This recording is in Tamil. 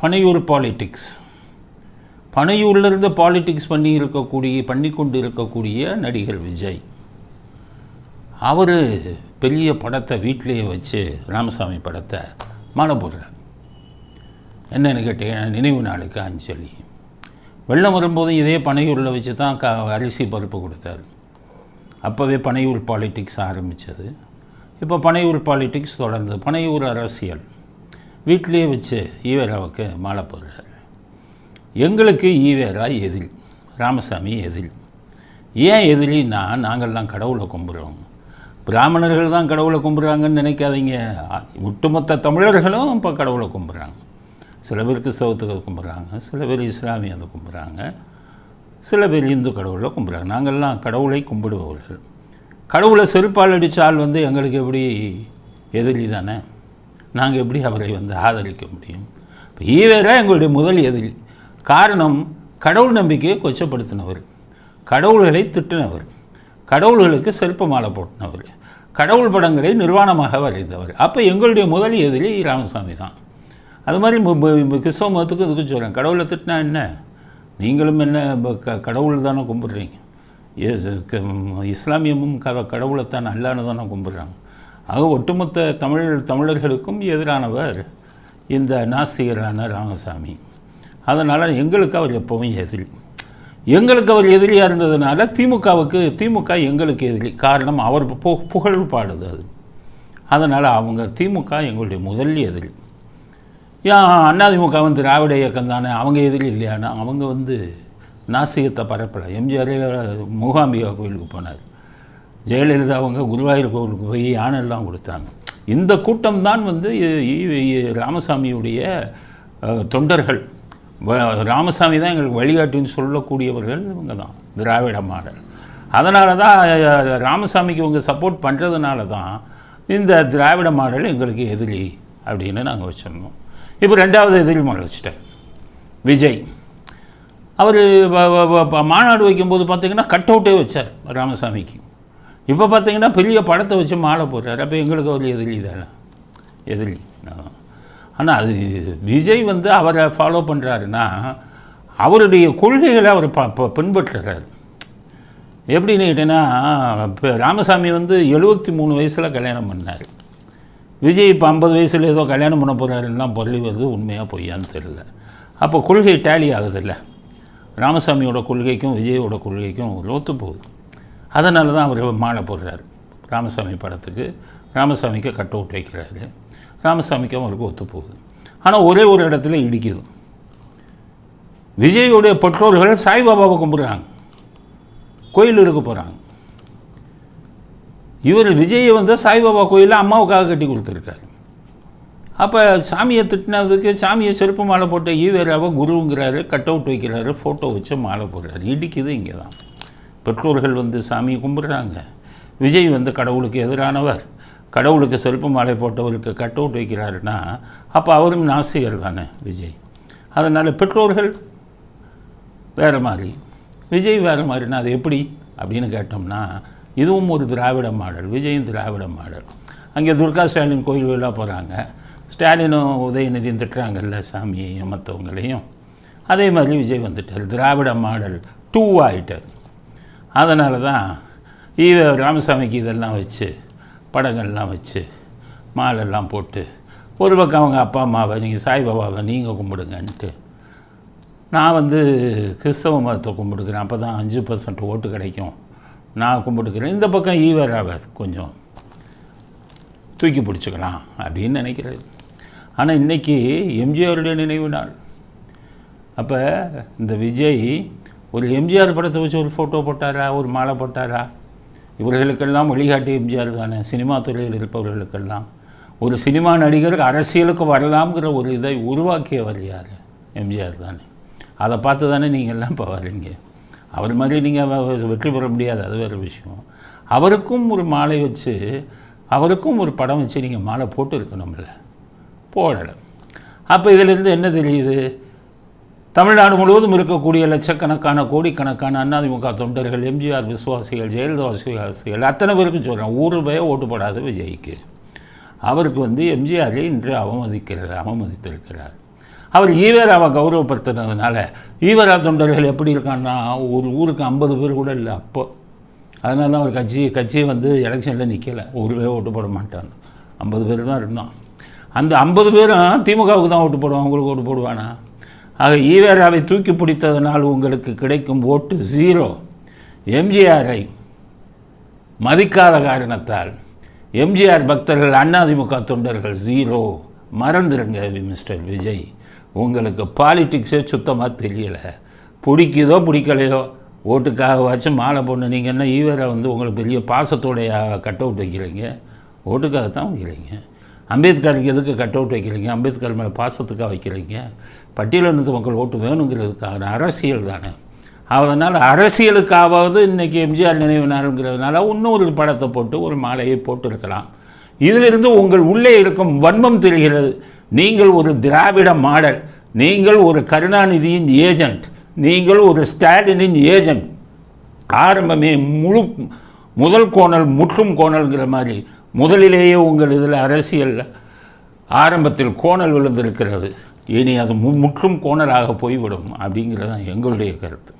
பனையூர் பாலிட்டிக்ஸ் பனையூர்லேருந்து பாலிட்டிக்ஸ் பண்ணி இருக்கக்கூடிய பண்ணி கொண்டு இருக்கக்கூடிய நடிகர் விஜய். அவர் பெரிய படத்தை வீட்டிலேயே வச்சு ராமசாமி படத்தை மாலை போடுறார் என்னென்னு கேட்டீங்கன்னா நினைவு நாளுக்கு அஞ்சலி. வெள்ளம் வரும்போதும் இதே பனையூரில் வச்சு தான் க அரிசி பருப்பு கொடுத்தாரு. அப்போவே பனையூர் பாலிட்டிக்ஸ் ஆரம்பித்தது இப்போ பனையூர் பாலிடிக்ஸ் தொடர்ந்து பனையூர் அரசியல். வீட்டிலேயே வச்சு ஈவேராவுக்கு மாலை போடுறாரு. எங்களுக்கு ஈவேரா எதில்? ராமசாமி எதில்? ஏன் எதிரின்னா நாங்கள்லாம் கடவுளை கும்பிட்றோம் பிராமணர்கள் தான் கடவுளை கும்பிட்றாங்கன்னு நினைக்காதீங்க. ஒட்டுமொத்த தமிழர்களும் இப்போ கடவுளை கும்பிட்றாங்க சில பேர் கிறிஸ்தவத்துக்கு கும்பிட்றாங்க சில பேர் இஸ்லாமியத்தை கும்பிட்றாங்க சில பேர் இந்து கடவுளை கும்பிட்றாங்க நாங்கள்லாம் கடவுளை கும்பிடுபவர்கள். கடவுளை செருப்பால் அடித்தால் வந்து எங்களுக்கு எப்படி எதிரி தானே? நாங்கள் எப்படி அவரை வந்து ஆதரிக்க முடியும்? இப்போ ஈவேரா எங்களுடைய முதல் எதிரி. காரணம் கடவுள் நம்பிக்கையை கொச்சப்படுத்தினவர். கடவுள்களை திட்டினவர். கடவுள்களுக்கு செருப்பு மாலை போட்டினவர். கடவுள் படங்களை நிர்வாணமாக வரைந்தவர். அப்போ எங்களுடைய முதல் எதிரி ராமசாமி தான். அது மாதிரி கிறிஸ்தவ மதத்துக்கு இதுக்கு சொல்கிறேன் கடவுளை திட்டினா என்ன? நீங்களும் என்ன க- கடவுள் தானே கும்பிட்றீங்க? ஏசு- க- இஸ்லாமியமும் க கடவுளைத்தான் அல்லான்னு தானே கும்பிட்றாங்க. ஆக ஒட்டுமொத்த தமிழ் தமிழர்களுக்கும் எதிரானவர் இந்த நாஸ்திகரான ராமசாமி. அதனால் எங்களுக்கு அவர் எப்பவும் எதிரி. எங்களுக்கு அவர் எதிரியாக இருந்ததுனால திமுகவுக்கு திமுக எங்களுக்கு எதிரி. காரணம் அவர் பு புகழ் பாடுது அது. அதனால் அவங்க திமுக எங்களுடைய முதல் எதிரி. ஏன் அதிமுக வந்து திராவிட இயக்கம் தானே அவங்க எதிரி இல்லையானா? அவங்க வந்து நாசிகத்தை பரப்பலை. எம்ஜிஆர் மூகாம்பிகா கோயிலுக்கு போனார். ஜெயலலிதா அவங்க குருவாயூர் கோவிலுக்கு போய் யானையெல்லாம் கொடுத்தாங்க. இந்த கூட்டம் தான் வந்து ராமசாமியுடைய தொண்டர்கள். ராமசாமி தான் எங்களுக்கு வழிகாட்டின்னு சொல்லக்கூடியவர்கள் இவங்க தான் திராவிட மாடல். அதனால தான் ராமசாமிக்கு இவங்க சப்போர்ட் பண்ணுறதுனால தான் இந்த திராவிட மாடல் எங்களுக்கு எதிரி அப்படின்னு நாங்கள் வச்சிருந்தோம். இப்போ ரெண்டாவது எதிரி முளைச்சிட்டார் விஜய். அவர் மாநாடு வைக்கும்போது பார்த்திங்கன்னா கட் அவுட்டே வச்சார் ராமசாமிக்கு. இப்போ பார்த்தீங்கன்னா பெரிய படத்தை வச்சு மாலை போடுறாரு. அப்போ எங்களுக்கு அவர் எதிரி தானே? எதிரி. ஆனால் அது விஜய் வந்து அவரை ஃபாலோ பண்ணுறாருன்னா அவருடைய கொள்கைகளை அவர் ப ப- பின்பற்றுறாரு. எப்படின்னு கேட்டீங்கன்னா இப்போ ராமசாமி வந்து எழுபத்தி மூணு வயசில் கல்யாணம் பண்ணார். விஜய் இப்போ ஐம்பது வயசில் ஏதோ கல்யாணம் பண்ண போகிறாருலாம் பொருளி வருது உண்மையாக பொய்யான்னு தெரியல. அப்போ கொள்கை டேலி ஆகுதில்ல. ராமசாமியோட கொள்கைக்கும் விஜயோட கொள்கைக்கும் லோத்து போகுது. அதனால தான் அவர் மாலை போடுறாரு. ராமசாமி படத்துக்கு ராமசாமிக்கு கட் அவுட் வைக்கிறாரு. ராமசாமிக்கு அவருக்கு ஒத்து போகுது ஆனால் ஒரே ஒரு இடத்துல இடிக்குது. விஜயோடைய பெற்றோர்கள் சாய்பாபாவை கும்பிட்றாங்க. கோயில் இருக்க போகிறாங்க இவர் விஜயை வந்து சாய்பாபா கோயிலில் அம்மாவுக்காக கட்டி கொடுத்துருக்காரு. அப்போ சாமியை திட்டினதுக்கு சாமியை செருப்பு மாலை போட்ட ஈவேராவை குருங்கிறாரு கட் அவுட் வைக்கிறாரு ஃபோட்டோ வச்சு மாலை போடுறாரு. இடிக்குது இங்கே தான் பெற்றோர்கள் வந்து சாமியை கும்பிட்றாங்க. விஜய் வந்து கடவுளுக்கு எதிரானவர். கடவுளுக்கு செருப்பு மாலை போட்டவருக்கு கட் அவுட் வைக்கிறாருன்னா அப்போ அவரும் நாசிகர் தானே விஜய். அதனால் பெற்றோர்கள் வேறு மாதிரி. விஜய் வேறு மாதிரினா அது எப்படி அப்படின்னு கேட்டோம்னா இதுவும் ஒரு திராவிட மாடல். விஜயும் திராவிட மாடல். அங்கே துர்கா ஸ்டாலின் கோயில்களாக போகிறாங்க ஸ்டாலினும் உதயநிதியும் திட்டுறாங்கல்ல சாமியையும் மற்றவங்களையும். அதே மாதிரி விஜய் வந்துட்டார். திராவிட மாடல் டூ ஆகிட்டார் அதனால தான் ஈவ ராமசாமிக்கு இதெல்லாம் வச்சு படங்கள்லாம் வச்சு மாலெல்லாம் போட்டு ஒரு பக்கம் அவங்க அப்பா அம்மாவை நீங்கள் சாய்பாபாவை நீங்கள் கும்பிடுங்கன்ட்டு. நான் வந்து கிறிஸ்தவ மதத்தை கும்பிடுக்கிறேன் அப்போ தான் அஞ்சு பர்சன்ட் ஓட்டு கிடைக்கும். நான் கும்பிடுக்கிறேன் இந்த பக்கம் ஈவராவை கொஞ்சம் தூக்கி பிடிச்சிக்கலாம் அப்படின்னு நினைக்கிறது. ஆனால் இன்றைக்கி எம்ஜிஆருடைய நினைவு நாள். அப்போ இந்த விஜய் ஒரு எம்ஜிஆர் படத்தை வச்சு ஒரு ஃபோட்டோ போட்டாரா? ஒரு மாலை போட்டாரா? இவர்களுக்கெல்லாம் வழிகாட்டி எம்ஜிஆர் தானே. சினிமா துறையில் இருப்பவர்களுக்கெல்லாம். ஒரு சினிமா நடிகர் அரசியலுக்கு வரலாம்ங்கிற ஒரு இதை உருவாக்கியவர் யார்? எம்ஜிஆர் தானே. அதை பார்த்து தானே நீங்கள் எல்லாம் இப்போ வரீங்க. அவர் மாதிரி நீங்கள் வெற்றி பெற முடியாது. அது வேறு விஷயம். அவருக்கும் ஒரு மாலை வச்சு அவருக்கும் ஒரு படம் வச்சு நீங்கள் மாலை போட்டு இருக்கணும்ல போடலை அப்போ இதிலேருந்து என்ன தெரியுது? தமிழ்நாடு முழுவதும் இருக்கக்கூடிய லட்சக்கணக்கான கோடிக்கணக்கான அதிமுக தொண்டர்கள் எம்ஜிஆர் விசுவாசிகள் ஜெயலலிதா விசுவாசிகள் அத்தனை பேருக்கும் சொல்கிறேன் ஊர் ரூபாயை ஓட்டு போடாத விஜய்க்கு. அவருக்கு வந்து எம்ஜிஆரை இன்று அவமதிக்கிறார் அவமதித்திருக்கிறார். அவர் ஈவேராவை கௌரவப்படுத்தினதுனால ஈவேரா தொண்டர்கள் எப்படி இருக்கான்னா ஒரு ஊருக்கு ஐம்பது பேர் கூட இல்லை அப்போ. அதனால தான் அவர் கட்சி கட்சி வந்து எலெக்ஷனில் நிற்கலை ஒரு பேர் ஓட்டு போட மாட்டான் ஐம்பது பேர் தான் இருந்தான். அந்த ஐம்பது பேரும் திமுகவுக்கு தான் ஓட்டு போடுவான் அவங்களுக்கு ஓட்டு போடுவானா? ஆக ஈவேராவை தூக்கி பிடித்ததனால் உங்களுக்கு கிடைக்கும் ஓட்டு ஜீரோ எம்ஜிஆரை மதிக்காத காரணத்தால் எம்ஜிஆர் பக்தர்கள் அதிமுக தொண்டர்கள் ஜீரோ மறந்துடுங்க மிஸ்டர் விஜய். உங்களுக்கு பாலிட்டிக்ஸே சுத்தமாக தெரியலை. பிடிக்குதோ பிடிக்கலையோ ஓட்டுக்காக வச்சு மாலை பொண்ணு நீங்கள் என்ன ஈவேரா வந்து உங்களுக்கு பெரிய பாசத்தோடைய கட் அவுட் வைக்கிறீங்க? ஓட்டுக்காக தான் வைக்கிறீங்க. அம்பேத்கருக்கு எதுக்கு கட் அவுட் வைக்கிறீங்க? அம்பேத்கர் மேலே பாசத்துக்காக வைக்கிறீங்க? பட்டியலினத்து மக்கள் ஓட்டு வேணுங்கிறதுக்கான அரசியல் தானே. அதனால் அரசியலுக்காவது இன்றைக்கி எம்ஜிஆர் நினைவு நாளுங்கிறதுனால இன்னொரு படத்தை போட்டு ஒரு மாலையை போட்டிருக்கலாம். இதிலிருந்து உங்கள் உள்ளே இருக்கும் வன்மம் தெரிகிறது. நீங்கள் ஒரு திராவிட மாடல் நீங்கள் ஒரு கருணாநிதியின் ஏஜெண்ட் நீங்கள் ஒரு ஸ்டாலினின் ஏஜெண்ட் ஆரம்பமே முழு முதல் கோணல் முற்றும் கோணல்ங்கிற மாதிரி முதலிலேயே உங்கள் இதில் அரசியல் ஆரம்பத்தில் கோணல் விழுந்திருக்கிறது. இனி அது மு முற்றும் கோணலாக போய்விடும் அப்படிங்கிறது தான் எங்களுடைய கருத்து.